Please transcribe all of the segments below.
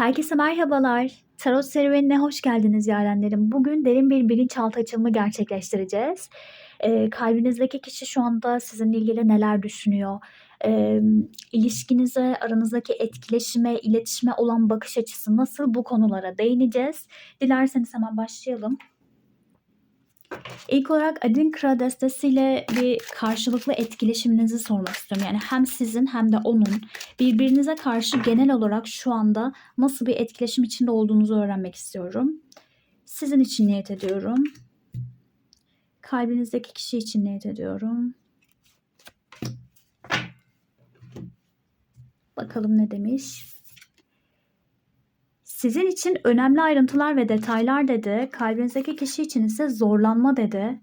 Herkese merhabalar. Tarot serüvenine hoş geldiniz yarenlerim. Bugün derin bir bilinçaltı açılımı gerçekleştireceğiz. Ee, kalbinizdeki kişi şu anda sizinle ilgili neler düşünüyor? Ee, ilişkinize, aranızdaki etkileşime, iletişime olan bakış açısı nasıl? Bu konulara değineceğiz. Dilerseniz hemen başlayalım. İlk olarak Adinkra destesiyle bir karşılıklı etkileşiminizi sormak istiyorum. Yani hem sizin hem de onun birbirinize karşı genel olarak şu anda nasıl bir etkileşim içinde olduğunuzu öğrenmek istiyorum. Sizin için niyet ediyorum. Kalbinizdeki kişi için niyet ediyorum. Bakalım ne demiş. Sizin için önemli ayrıntılar ve detaylar dedi. Kalbinizdeki kişi için ise zorlanma dedi.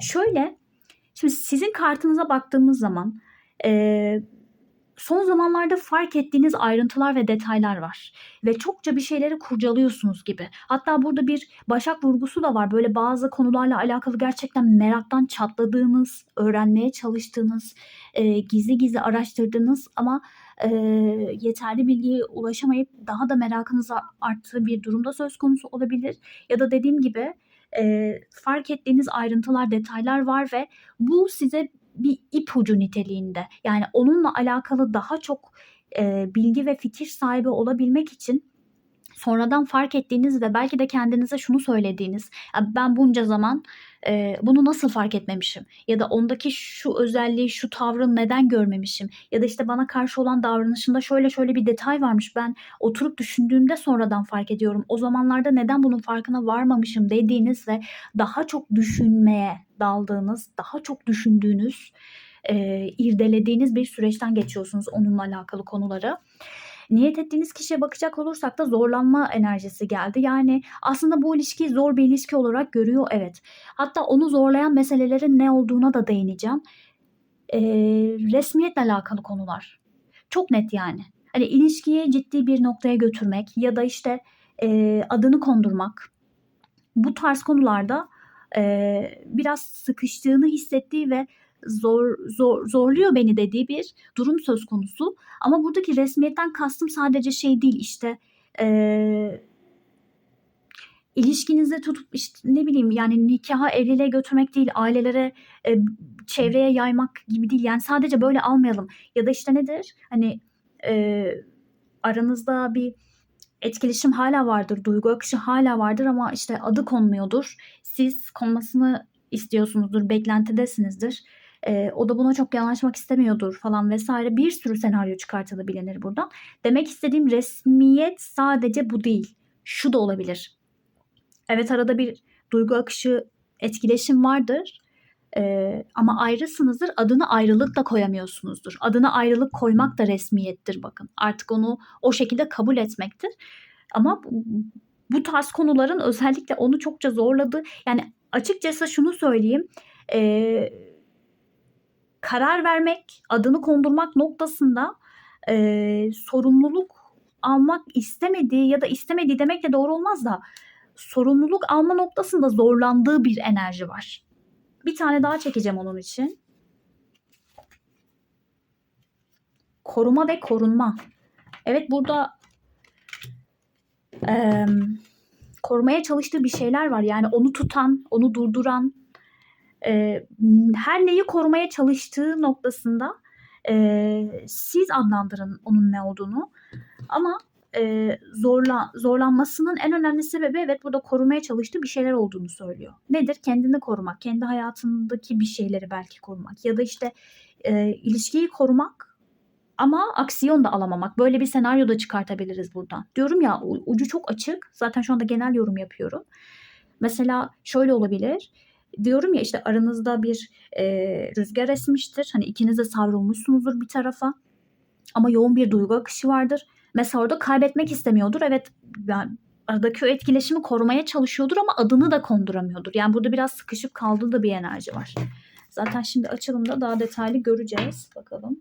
Şöyle, şimdi sizin kartınıza baktığımız zaman e, son zamanlarda fark ettiğiniz ayrıntılar ve detaylar var. Ve çokça bir şeyleri kurcalıyorsunuz gibi. Hatta burada bir başak vurgusu da var. Böyle bazı konularla alakalı gerçekten meraktan çatladığınız, öğrenmeye çalıştığınız, e, gizli gizli araştırdığınız ama e, yeterli bilgiye ulaşamayıp daha da merakınızı arttığı bir durumda söz konusu olabilir. Ya da dediğim gibi e, fark ettiğiniz ayrıntılar, detaylar var ve bu size bir ipucu niteliğinde. Yani onunla alakalı daha çok e, bilgi ve fikir sahibi olabilmek için sonradan fark ettiğiniz ve belki de kendinize şunu söylediğiniz ben bunca zaman e, bunu nasıl fark etmemişim? Ya da ondaki şu özelliği şu tavrı neden görmemişim? Ya da işte bana karşı olan davranışında şöyle şöyle bir detay varmış. Ben oturup düşündüğümde sonradan fark ediyorum. O zamanlarda neden bunun farkına varmamışım dediğiniz ve daha çok düşünmeye daldığınız daha çok düşündüğünüz e, irdelediğiniz bir süreçten geçiyorsunuz onunla alakalı konuları. Niyet ettiğiniz kişiye bakacak olursak da zorlanma enerjisi geldi. Yani aslında bu ilişkiyi zor bir ilişki olarak görüyor evet. Hatta onu zorlayan meselelerin ne olduğuna da değineceğim. Ee, resmiyetle alakalı konular. Çok net yani. Hani ilişkiyi ciddi bir noktaya götürmek ya da işte e, adını kondurmak. Bu tarz konularda e, biraz sıkıştığını hissettiği ve zor, zor zorluyor beni dediği bir durum söz konusu. Ama buradaki resmiyetten kastım sadece şey değil işte e, ilişkinizi tutup işte ne bileyim yani nikaha evliliğe götürmek değil ailelere e, çevreye yaymak gibi değil. Yani sadece böyle almayalım. Ya da işte nedir? Hani e, aranızda bir etkileşim hala vardır duygu akışı hala vardır ama işte adı konmuyordur. Siz konmasını istiyorsunuzdur beklentidesinizdir e, o da buna çok yanaşmak istemiyordur falan vesaire bir sürü senaryo çıkartılabilir buradan. Demek istediğim resmiyet sadece bu değil. Şu da olabilir. Evet arada bir duygu akışı etkileşim vardır. Ee, ama ayrısınızdır. Adını ayrılık da koyamıyorsunuzdur. Adına ayrılık koymak da resmiyettir bakın. Artık onu o şekilde kabul etmektir. Ama bu, bu tarz konuların özellikle onu çokça zorladı. Yani açıkçası şunu söyleyeyim. Eee karar vermek, adını kondurmak noktasında e, sorumluluk almak istemediği ya da istemediği demek de doğru olmaz da sorumluluk alma noktasında zorlandığı bir enerji var. Bir tane daha çekeceğim onun için. Koruma ve korunma. Evet burada e, korumaya çalıştığı bir şeyler var. Yani onu tutan, onu durduran, e, her neyi korumaya çalıştığı noktasında e, siz adlandırın onun ne olduğunu. Ama e, zorla zorlanmasının en önemli sebebi evet burada korumaya çalıştığı bir şeyler olduğunu söylüyor. Nedir? Kendini korumak, kendi hayatındaki bir şeyleri belki korumak ya da işte e, ilişkiyi korumak ama aksiyon da alamamak. Böyle bir senaryo da çıkartabiliriz buradan. Diyorum ya ucu çok açık. Zaten şu anda genel yorum yapıyorum. Mesela şöyle olabilir diyorum ya işte aranızda bir e, rüzgar esmiştir. Hani ikiniz de savrulmuşsunuzdur bir tarafa. Ama yoğun bir duygu akışı vardır. Mesela orada kaybetmek istemiyordur. Evet yani aradaki o etkileşimi korumaya çalışıyordur ama adını da konduramıyordur. Yani burada biraz sıkışıp kaldığı da bir enerji var. Zaten şimdi açılımda daha detaylı göreceğiz. Bakalım.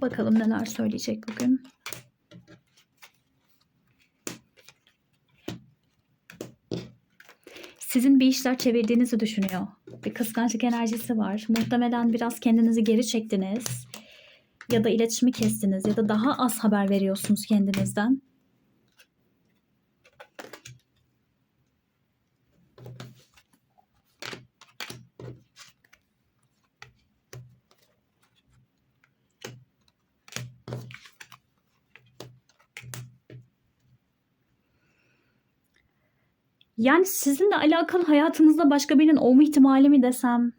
Bakalım neler söyleyecek bugün. Sizin bir işler çevirdiğinizi düşünüyor. Bir kıskançlık enerjisi var. Muhtemelen biraz kendinizi geri çektiniz. Ya da iletişimi kestiniz ya da daha az haber veriyorsunuz kendinizden. Yani sizinle alakalı hayatınızda başka birinin olma ihtimali mi desem?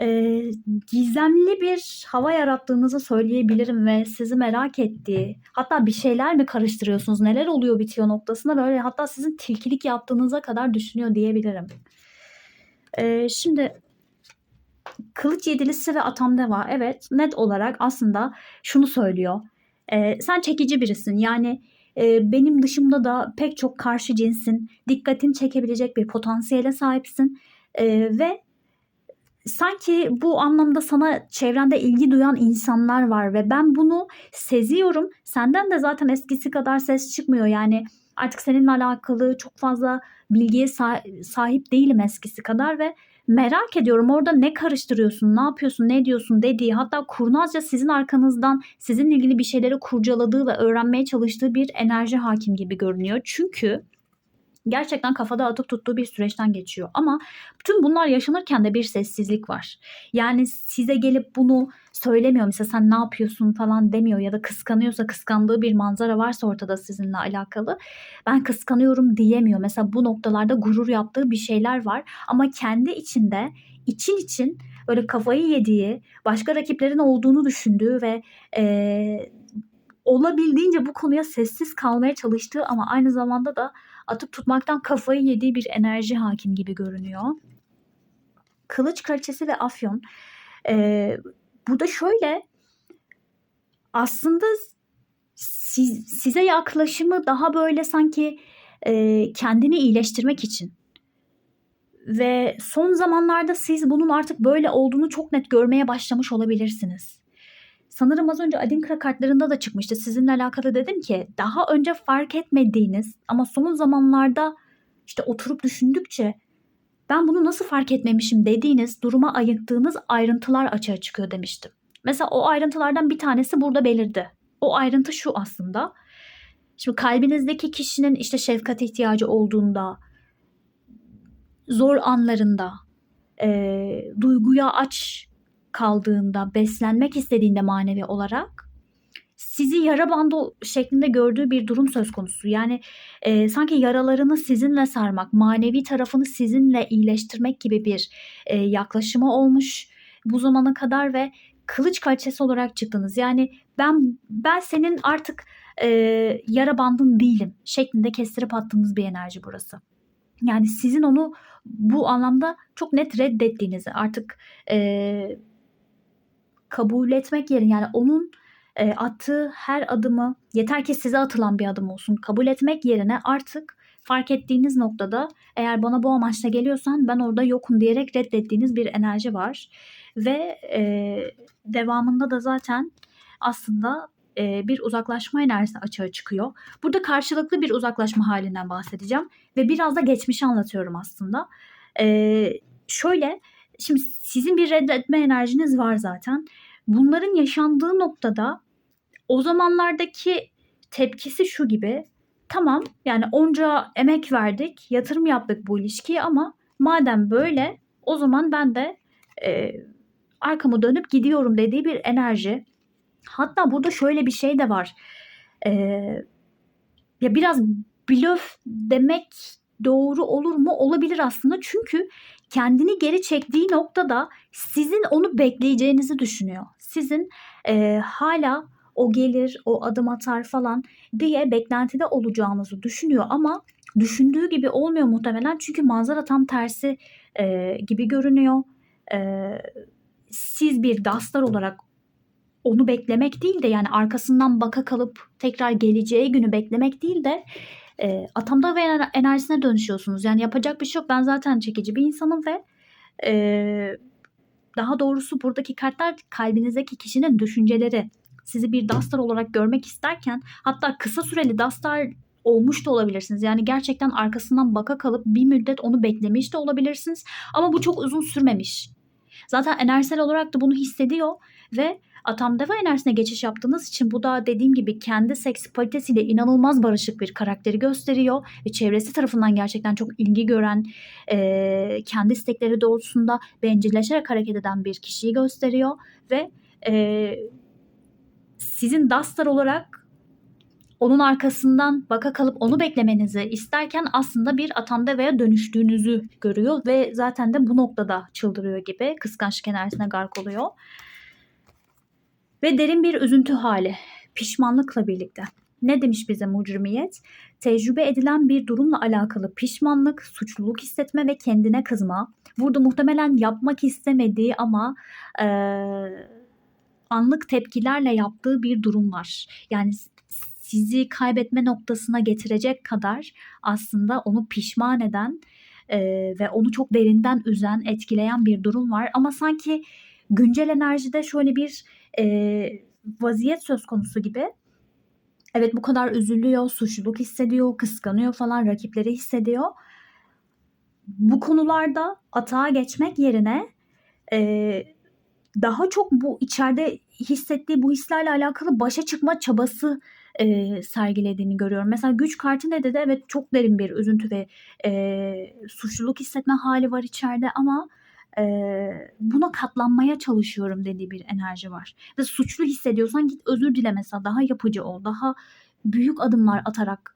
Eee, gizemli bir hava yarattığınızı söyleyebilirim ve sizi merak ettiği, hatta bir şeyler mi karıştırıyorsunuz, neler oluyor bitiyor noktasında böyle hatta sizin tilkilik yaptığınıza kadar düşünüyor diyebilirim. Eee, şimdi Kılıç yedilisi ve Atamdeva evet net olarak aslında şunu söylüyor. Eee, sen çekici birisin. Yani e, benim dışımda da pek çok karşı cinsin dikkatini çekebilecek bir potansiyele sahipsin. E, ve sanki bu anlamda sana çevrende ilgi duyan insanlar var ve ben bunu seziyorum. Senden de zaten eskisi kadar ses çıkmıyor. Yani artık seninle alakalı çok fazla bilgiye sah- sahip değilim eskisi kadar ve merak ediyorum orada ne karıştırıyorsun, ne yapıyorsun, ne diyorsun dediği hatta kurnazca sizin arkanızdan sizinle ilgili bir şeyleri kurcaladığı ve öğrenmeye çalıştığı bir enerji hakim gibi görünüyor. Çünkü gerçekten kafada atıp tuttuğu bir süreçten geçiyor. Ama tüm bunlar yaşanırken de bir sessizlik var. Yani size gelip bunu söylemiyor. Mesela sen ne yapıyorsun falan demiyor ya da kıskanıyorsa kıskandığı bir manzara varsa ortada sizinle alakalı. Ben kıskanıyorum diyemiyor. Mesela bu noktalarda gurur yaptığı bir şeyler var. Ama kendi içinde için için böyle kafayı yediği, başka rakiplerin olduğunu düşündüğü ve eee olabildiğince bu konuya sessiz kalmaya çalıştığı ama aynı zamanda da atıp tutmaktan kafayı yediği bir enerji hakim gibi görünüyor. Kılıç kraliçesi ve afyon. Ee, burada şöyle aslında siz, size yaklaşımı daha böyle sanki e, kendini iyileştirmek için ve son zamanlarda siz bunun artık böyle olduğunu çok net görmeye başlamış olabilirsiniz. Sanırım az önce Adinkra kartlarında da çıkmıştı. Sizinle alakalı dedim ki daha önce fark etmediğiniz ama son zamanlarda işte oturup düşündükçe ben bunu nasıl fark etmemişim dediğiniz, duruma ayıktığınız ayrıntılar açığa çıkıyor demiştim. Mesela o ayrıntılardan bir tanesi burada belirdi. O ayrıntı şu aslında. Şimdi kalbinizdeki kişinin işte şefkat ihtiyacı olduğunda, zor anlarında, e, duyguya aç kaldığında, beslenmek istediğinde manevi olarak sizi yara bandı şeklinde gördüğü bir durum söz konusu. Yani e, sanki yaralarını sizinle sarmak, manevi tarafını sizinle iyileştirmek gibi bir e, yaklaşımı olmuş bu zamana kadar ve kılıç kalçesi olarak çıktınız. Yani ben ben senin artık e, yara bandın değilim şeklinde kestirip attığınız bir enerji burası. Yani sizin onu bu anlamda çok net reddettiğinizi artık e, kabul etmek yerine yani onun e, attığı her adımı yeter ki size atılan bir adım olsun kabul etmek yerine artık fark ettiğiniz noktada eğer bana bu amaçla geliyorsan ben orada yokum diyerek reddettiğiniz bir enerji var ve e, devamında da zaten aslında e, bir uzaklaşma enerjisi açığa çıkıyor. Burada karşılıklı bir uzaklaşma halinden bahsedeceğim ve biraz da geçmişi anlatıyorum aslında. E, şöyle şimdi sizin bir reddetme enerjiniz var zaten. Bunların yaşandığı noktada o zamanlardaki tepkisi şu gibi. Tamam yani onca emek verdik, yatırım yaptık bu ilişkiye ama madem böyle o zaman ben de e, arkamı dönüp gidiyorum dediği bir enerji. Hatta burada şöyle bir şey de var. E, ya biraz blöf demek doğru olur mu? Olabilir aslında. Çünkü kendini geri çektiği noktada sizin onu bekleyeceğinizi düşünüyor. Sizin e, hala o gelir, o adım atar falan diye beklentide olacağınızı düşünüyor ama düşündüğü gibi olmuyor muhtemelen çünkü manzara tam tersi e, gibi görünüyor. E, siz bir dastar olarak onu beklemek değil de yani arkasından baka kalıp tekrar geleceği günü beklemek değil de e, atamda ve ener- enerjisine dönüşüyorsunuz. Yani yapacak bir şey yok. Ben zaten çekici bir insanım ve e, daha doğrusu buradaki kartlar kalbinizdeki kişinin düşünceleri. Sizi bir dastar olarak görmek isterken hatta kısa süreli dastar olmuş da olabilirsiniz. Yani gerçekten arkasından baka kalıp bir müddet onu beklemiş de olabilirsiniz. Ama bu çok uzun sürmemiş. Zaten enerjisel olarak da bunu hissediyor ve Atam Deva enerjisine geçiş yaptığınız için bu da dediğim gibi kendi seksipalitesiyle inanılmaz barışık bir karakteri gösteriyor ve çevresi tarafından gerçekten çok ilgi gören, e, kendi istekleri doğrultusunda bencilleşerek hareket eden bir kişiyi gösteriyor ve e, sizin Dastar olarak onun arkasından baka kalıp onu beklemenizi isterken aslında bir Atandeva'ya dönüştüğünüzü görüyor ve zaten de bu noktada çıldırıyor gibi kıskançlık enerjisine gark oluyor. Ve derin bir üzüntü hali, pişmanlıkla birlikte. Ne demiş bize mucrimiyet? Tecrübe edilen bir durumla alakalı pişmanlık, suçluluk hissetme ve kendine kızma. Burada muhtemelen yapmak istemediği ama e, anlık tepkilerle yaptığı bir durum var. Yani sizi kaybetme noktasına getirecek kadar aslında onu pişman eden e, ve onu çok derinden üzen, etkileyen bir durum var. Ama sanki güncel enerjide şöyle bir e, vaziyet söz konusu gibi. Evet bu kadar üzülüyor, suçluluk hissediyor, kıskanıyor falan, rakipleri hissediyor. Bu konularda atağa geçmek yerine e, daha çok bu içeride hissettiği bu hislerle alakalı başa çıkma çabası e, sergilediğini görüyorum. Mesela güç kartı ne dedi? Evet çok derin bir üzüntü ve e, suçluluk hissetme hali var içeride ama e, buna katlanmaya çalışıyorum dediği bir enerji var. Ve suçlu hissediyorsan git özür dile mesela daha yapıcı ol. Daha büyük adımlar atarak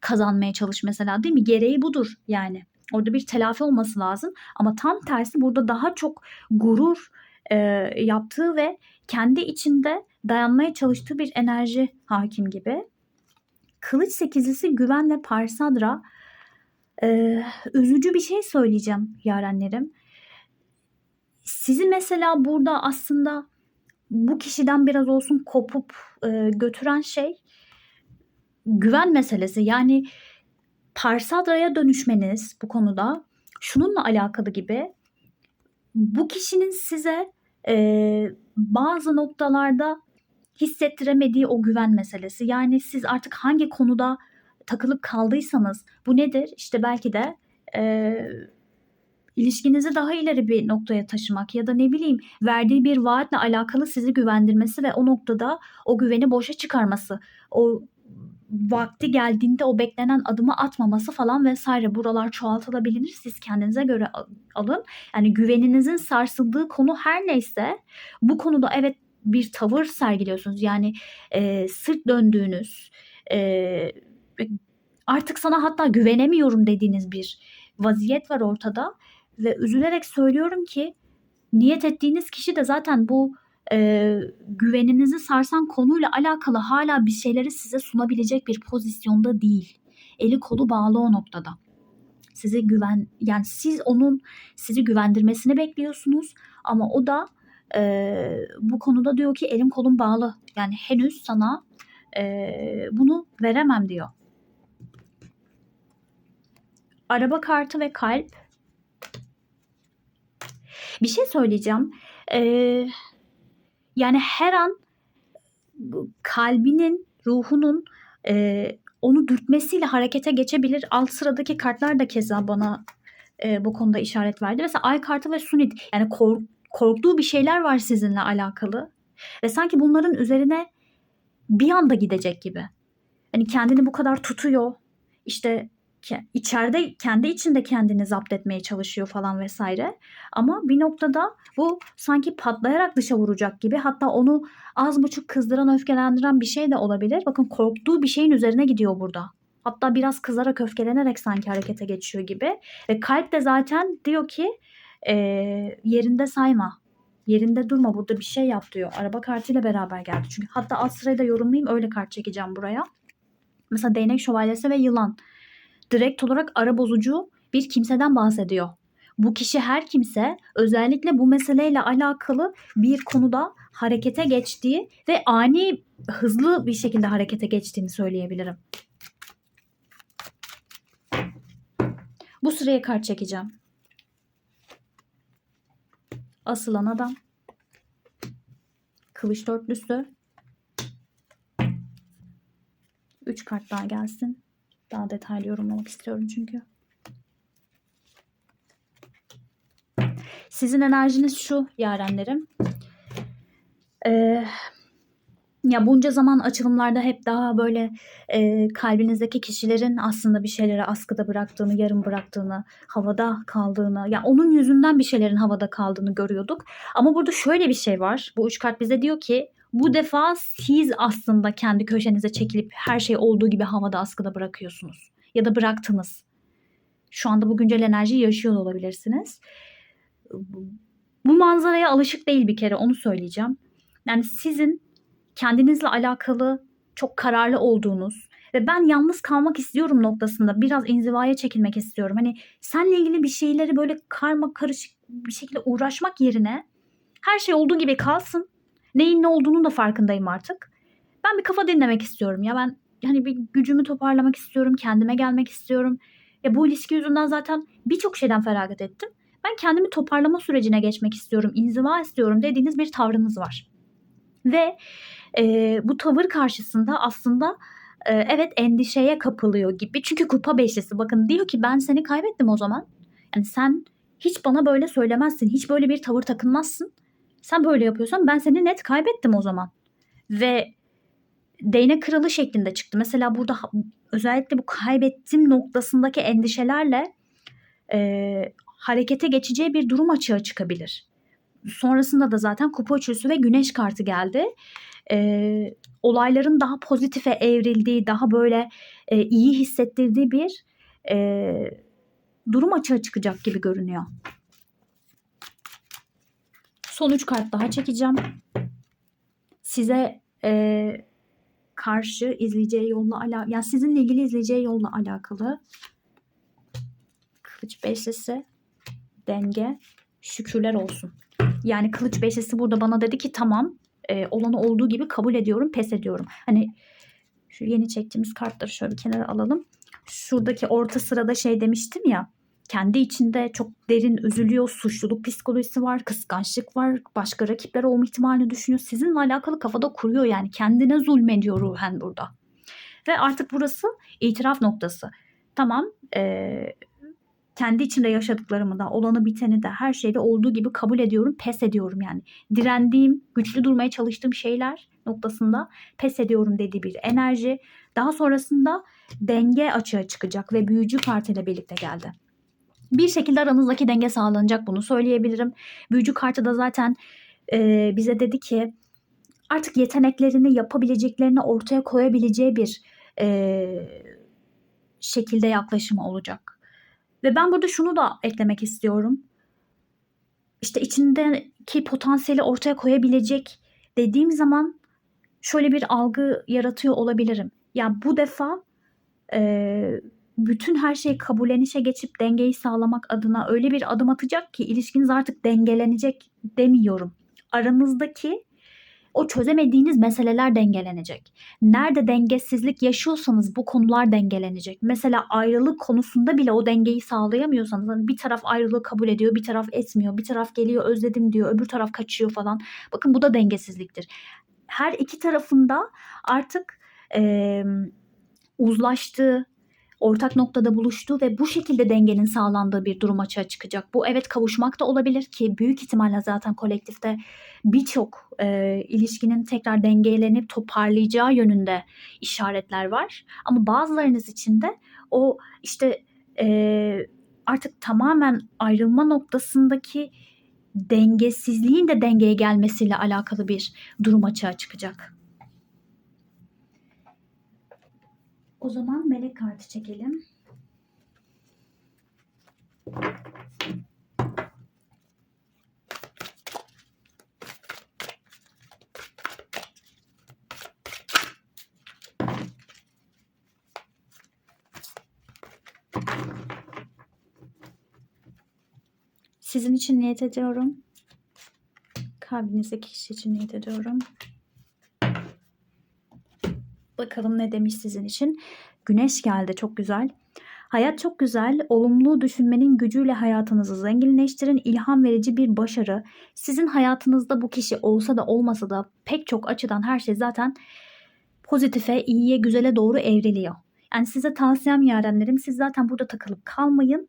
kazanmaya çalış mesela değil mi? Gereği budur yani. Orada bir telafi olması lazım. Ama tam tersi burada daha çok gurur e, yaptığı ve kendi içinde dayanmaya çalıştığı bir enerji hakim gibi. Kılıç sekizlisi güven ve parsadra e, üzücü bir şey söyleyeceğim yarenlerim. Sizi mesela burada aslında bu kişiden biraz olsun kopup e, götüren şey güven meselesi. Yani parsadraya dönüşmeniz bu konuda şununla alakalı gibi bu kişinin size e, bazı noktalarda hissettiremediği o güven meselesi. Yani siz artık hangi konuda takılıp kaldıysanız bu nedir? İşte belki de e, ilişkinizi daha ileri bir noktaya taşımak ya da ne bileyim verdiği bir vaatle alakalı sizi güvendirmesi ve o noktada o güveni boşa çıkarması. O vakti geldiğinde o beklenen adımı atmaması falan vesaire buralar çoğaltılabilir. Siz kendinize göre alın. Yani güveninizin sarsıldığı konu her neyse bu konuda evet bir tavır sergiliyorsunuz. Yani e, sırt döndüğünüz e, artık sana hatta güvenemiyorum dediğiniz bir vaziyet var ortada ve üzülerek söylüyorum ki niyet ettiğiniz kişi de zaten bu e, güveninizi sarsan konuyla alakalı hala bir şeyleri size sunabilecek bir pozisyonda değil. Eli kolu bağlı o noktada. Size güven yani siz onun sizi güvendirmesini bekliyorsunuz ama o da e, bu konuda diyor ki elim kolum bağlı. Yani henüz sana e, bunu veremem diyor. Araba kartı ve kalp. Bir şey söyleyeceğim. Eee yani her an kalbinin, ruhunun e, onu dürtmesiyle harekete geçebilir. Alt sıradaki kartlar da keza bana e, bu konuda işaret verdi. Mesela ay kartı ve sunit. Yani kork, korktuğu bir şeyler var sizinle alakalı. Ve sanki bunların üzerine bir anda gidecek gibi. hani kendini bu kadar tutuyor. İşte içeride kendi içinde kendini zapt etmeye çalışıyor falan vesaire. Ama bir noktada bu sanki patlayarak dışa vuracak gibi hatta onu az buçuk kızdıran öfkelendiren bir şey de olabilir. Bakın korktuğu bir şeyin üzerine gidiyor burada. Hatta biraz kızarak öfkelenerek sanki harekete geçiyor gibi. Ve kalp de zaten diyor ki eee, yerinde sayma. Yerinde durma burada bir şey yap diyor. Araba kartıyla beraber geldi. Çünkü hatta alt sırayı da yorumlayayım öyle kart çekeceğim buraya. Mesela değnek şövalyesi ve yılan. Direkt olarak ara bozucu bir kimseden bahsediyor. Bu kişi her kimse özellikle bu meseleyle alakalı bir konuda harekete geçtiği ve ani hızlı bir şekilde harekete geçtiğini söyleyebilirim. Bu sıraya kart çekeceğim. Asılan adam. Kılıç dörtlüsü. Üç kart daha gelsin. Daha detaylı yorumlamak istiyorum çünkü. Sizin enerjiniz şu yarenlerim. Ee, ya bunca zaman açılımlarda hep daha böyle e, kalbinizdeki kişilerin aslında bir şeyleri askıda bıraktığını, yarım bıraktığını, havada kaldığını, ya onun yüzünden bir şeylerin havada kaldığını görüyorduk. Ama burada şöyle bir şey var. Bu üç kart bize diyor ki bu defa siz aslında kendi köşenize çekilip her şey olduğu gibi havada askıda bırakıyorsunuz. Ya da bıraktınız. Şu anda bu güncel enerjiyi yaşıyor olabilirsiniz. Bu manzaraya alışık değil bir kere onu söyleyeceğim. Yani sizin kendinizle alakalı çok kararlı olduğunuz ve ben yalnız kalmak istiyorum noktasında biraz inzivaya çekilmek istiyorum. Hani senle ilgili bir şeyleri böyle karma karışık bir şekilde uğraşmak yerine her şey olduğu gibi kalsın. Neyin ne olduğunu da farkındayım artık. Ben bir kafa dinlemek istiyorum ya ben hani bir gücümü toparlamak istiyorum, kendime gelmek istiyorum. Ya bu ilişki yüzünden zaten birçok şeyden feragat ettim. Ben kendimi toparlama sürecine geçmek istiyorum, inziva istiyorum dediğiniz bir tavrınız var. Ve e, bu tavır karşısında aslında e, evet endişeye kapılıyor gibi. Çünkü kupa beşlisi bakın diyor ki ben seni kaybettim o zaman. Yani sen hiç bana böyle söylemezsin. Hiç böyle bir tavır takınmazsın. Sen böyle yapıyorsan ben seni net kaybettim o zaman. Ve değnek kralı şeklinde çıktı. Mesela burada özellikle bu kaybettim noktasındaki endişelerle e, harekete geçeceği bir durum açığa çıkabilir. Sonrasında da zaten kupa üçlüsü ve güneş kartı geldi. Ee, olayların daha pozitife evrildiği, daha böyle e, iyi hissettirdiği bir e, durum açığa çıkacak gibi görünüyor. Son üç kart daha çekeceğim. Size e, karşı izleyeceği yolla ala yani sizinle ilgili izleyeceği yolla alakalı kılıç beşlisi denge şükürler olsun. Yani kılıç beşlisi burada bana dedi ki tamam e, olanı olduğu gibi kabul ediyorum pes ediyorum. Hani şu yeni çektiğimiz kartları şöyle bir kenara alalım. Şuradaki orta sırada şey demiştim ya kendi içinde çok derin üzülüyor, suçluluk psikolojisi var, kıskançlık var, başka rakipler olma ihtimalini düşünüyor. Sizinle alakalı kafada kuruyor yani kendine zulmediyor ruhen burada. Ve artık burası itiraf noktası. Tamam eee kendi içinde yaşadıklarımı da, olanı biteni de, her şeyde olduğu gibi kabul ediyorum, pes ediyorum yani. Direndiğim, güçlü durmaya çalıştığım şeyler noktasında pes ediyorum dediği bir enerji. Daha sonrasında denge açığa çıkacak ve büyücü kartıyla birlikte geldi. Bir şekilde aranızdaki denge sağlanacak bunu söyleyebilirim. Büyücü kartı da zaten e, bize dedi ki artık yeteneklerini yapabileceklerini ortaya koyabileceği bir e, şekilde yaklaşımı olacak. Ve ben burada şunu da eklemek istiyorum. İşte içindeki potansiyeli ortaya koyabilecek dediğim zaman şöyle bir algı yaratıyor olabilirim. Ya bu defa e, bütün her şeyi kabullenişe geçip dengeyi sağlamak adına öyle bir adım atacak ki ilişkiniz artık dengelenecek demiyorum. Aranızdaki o çözemediğiniz meseleler dengelenecek. Nerede dengesizlik yaşıyorsanız bu konular dengelenecek. Mesela ayrılık konusunda bile o dengeyi sağlayamıyorsanız hani bir taraf ayrılığı kabul ediyor, bir taraf etmiyor, bir taraf geliyor özledim diyor, öbür taraf kaçıyor falan. Bakın bu da dengesizliktir. Her iki tarafında artık e, uzlaştığı, ortak noktada buluştuğu ve bu şekilde dengenin sağlandığı bir durum açığa çıkacak. Bu evet kavuşmak da olabilir ki büyük ihtimalle zaten kolektifte birçok e, ilişkinin tekrar dengelenip toparlayacağı yönünde işaretler var. Ama bazılarınız için de o işte e, artık tamamen ayrılma noktasındaki dengesizliğin de dengeye gelmesiyle alakalı bir durum açığa çıkacak. O zaman melek kartı çekelim. Sizin için niyet ediyorum. Kalbinizdeki kişi için niyet ediyorum. Bakalım ne demiş sizin için. Güneş geldi çok güzel. Hayat çok güzel. Olumlu düşünmenin gücüyle hayatınızı zenginleştirin. İlham verici bir başarı. Sizin hayatınızda bu kişi olsa da olmasa da pek çok açıdan her şey zaten pozitife, iyiye, güzele doğru evriliyor. Yani size tavsiyem yarenlerim siz zaten burada takılıp kalmayın.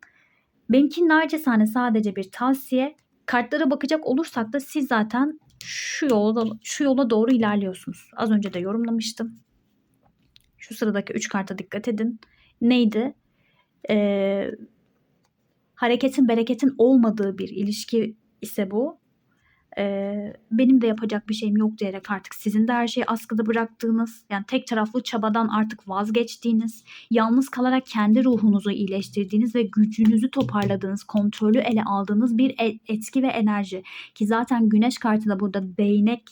Benimki nacizane sadece bir tavsiye. Kartlara bakacak olursak da siz zaten şu yola, şu yola doğru ilerliyorsunuz. Az önce de yorumlamıştım. Şu sıradaki 3 karta dikkat edin. Neydi? Ee, hareketin bereketin olmadığı bir ilişki ise bu. Ee, benim de yapacak bir şeyim yok diyerek artık sizin de her şeyi askıda bıraktığınız, yani tek taraflı çabadan artık vazgeçtiğiniz, yalnız kalarak kendi ruhunuzu iyileştirdiğiniz ve gücünüzü toparladığınız, kontrolü ele aldığınız bir e- etki ve enerji. Ki zaten güneş kartı da burada değnek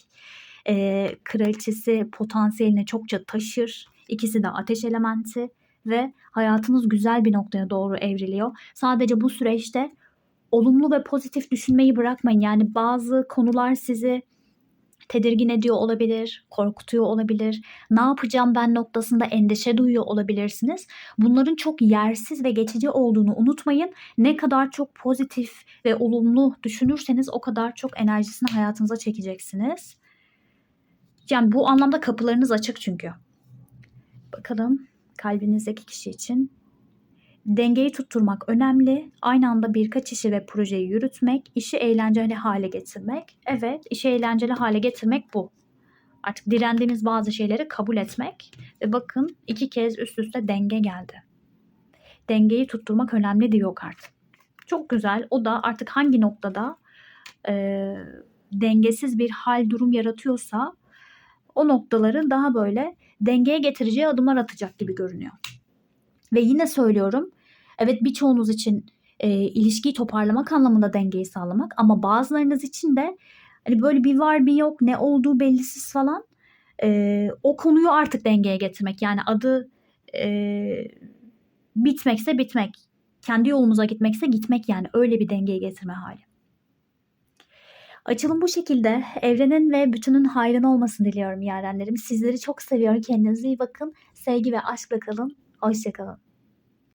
e, kraliçesi potansiyeline çokça taşır. İkisi de ateş elementi ve hayatınız güzel bir noktaya doğru evriliyor. Sadece bu süreçte olumlu ve pozitif düşünmeyi bırakmayın. Yani bazı konular sizi tedirgin ediyor olabilir, korkutuyor olabilir. Ne yapacağım ben noktasında endişe duyuyor olabilirsiniz. Bunların çok yersiz ve geçici olduğunu unutmayın. Ne kadar çok pozitif ve olumlu düşünürseniz o kadar çok enerjisini hayatınıza çekeceksiniz. Yani bu anlamda kapılarınız açık çünkü. Bakalım kalbinizdeki kişi için dengeyi tutturmak önemli. Aynı anda birkaç işi ve projeyi yürütmek, işi eğlenceli hale getirmek. Evet, işi eğlenceli hale getirmek bu. Artık direndiğimiz bazı şeyleri kabul etmek ve bakın iki kez üst üste denge geldi. Dengeyi tutturmak önemli diyor kart. Çok güzel. O da artık hangi noktada e, dengesiz bir hal durum yaratıyorsa o noktaları daha böyle dengeye getireceği adımlar atacak gibi görünüyor. Ve yine söylüyorum. Evet birçoğunuz için e, ilişkiyi toparlamak anlamında dengeyi sağlamak ama bazılarınız için de hani böyle bir var bir yok ne olduğu bellisiz falan e, o konuyu artık dengeye getirmek. Yani adı e, bitmekse bitmek. Kendi yolumuza gitmekse gitmek yani öyle bir dengeye getirme hali. Açılım bu şekilde. Evrenin ve bütünün hayrına olmasını diliyorum yarenlerim. Sizleri çok seviyorum. Kendinize iyi bakın. Sevgi ve aşkla kalın. Hoşçakalın.